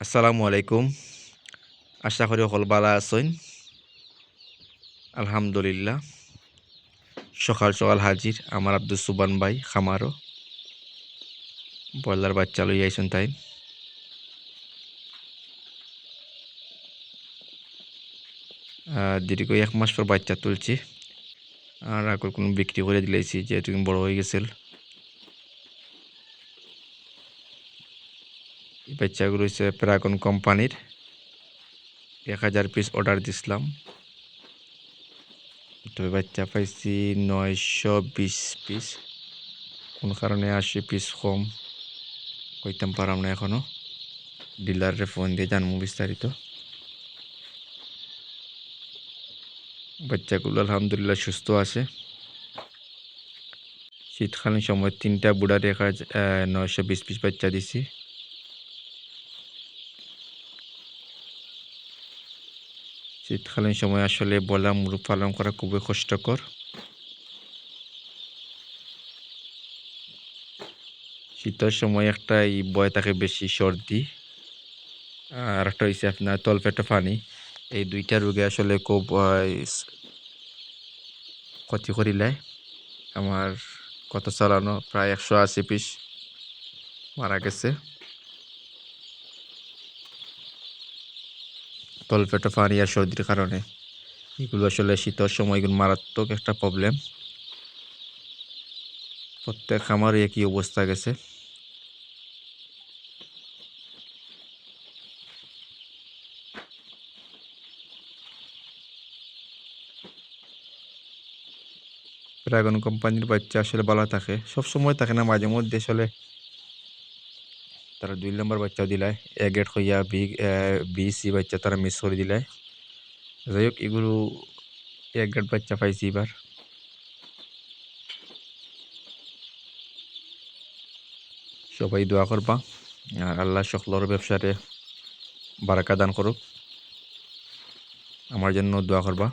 আসসালামু আলাইকুম। আশা করি সকল বালা আছেন। আলহামদুলিল্লাহ। সকাল সকাল হাজির আমার আব্দুল সুবান ভাই, খামারও। বয়লার বাচ্চা লই আইসুন তাই। দীর্ঘ এক মাস পর বাচ্চা তুলছি। আর আগর কোনো বিক্রি করে দিলেছি যেহেতু বড় হয়ে গেছিল। এই বাচ্চাগুলো হচ্ছে প্যারাগন কোম্পানির। এক হাজার পিস অর্ডার দিছিলাম। তবে বাচ্চা পাইছি নয়শো বিশ পিস কোন কারণে আশি পিস কম কইতাম পারাম না এখনও ডিলারে ফোন দিয়ে জানব বিস্তারিত। বাচ্চাগুলো আলহামদুলিল্লাহ সুস্থ আছে। শীতকালীন সময় তিনটা বুড়ার এক হাজার নয়শো বিশ পিস বাচ্চা দিছি। শীতকালীন সময় আসলে বলা মুরগ পালন করা খুবই কষ্টকর। শীতের সময় একটা এই বয় থাকে বেশি সর্দি, আর একটা হয়েছে আপনার তলপেটে পানি। এই দুইটা রোগে আসলে খুব ক্ষতি করিলায় আমার কত চালানো, প্রায় একশো আশি পিস মারা গেছে। তলপেটে পানি আর সর্দির কারণে। এগুলো আসলে শীতের সময় এগুলো মারাত্মক একটা প্রবলেম প্রত্যেক খামারই একই অবস্থা গেছে। ড্রাগন কোম্পানির বাচ্চা আসলে ভালো থাকে। সব সময় থাকে না, মাঝে মধ্যে আসলে তারা দুই নম্বর বাচ্চাও দিলায় এ গেট হইয়া বি বি, সি বাচ্চা তারা মিস করে দিলায় যাই হোক এগুলো এক গেট বাচ্চা পাইছি এবার। সবাই দোয়া করবা, আর আল্লাহ সকলের ব্যবসারে বারাকা দান করুক। আমার জন্য দোয়া করবা।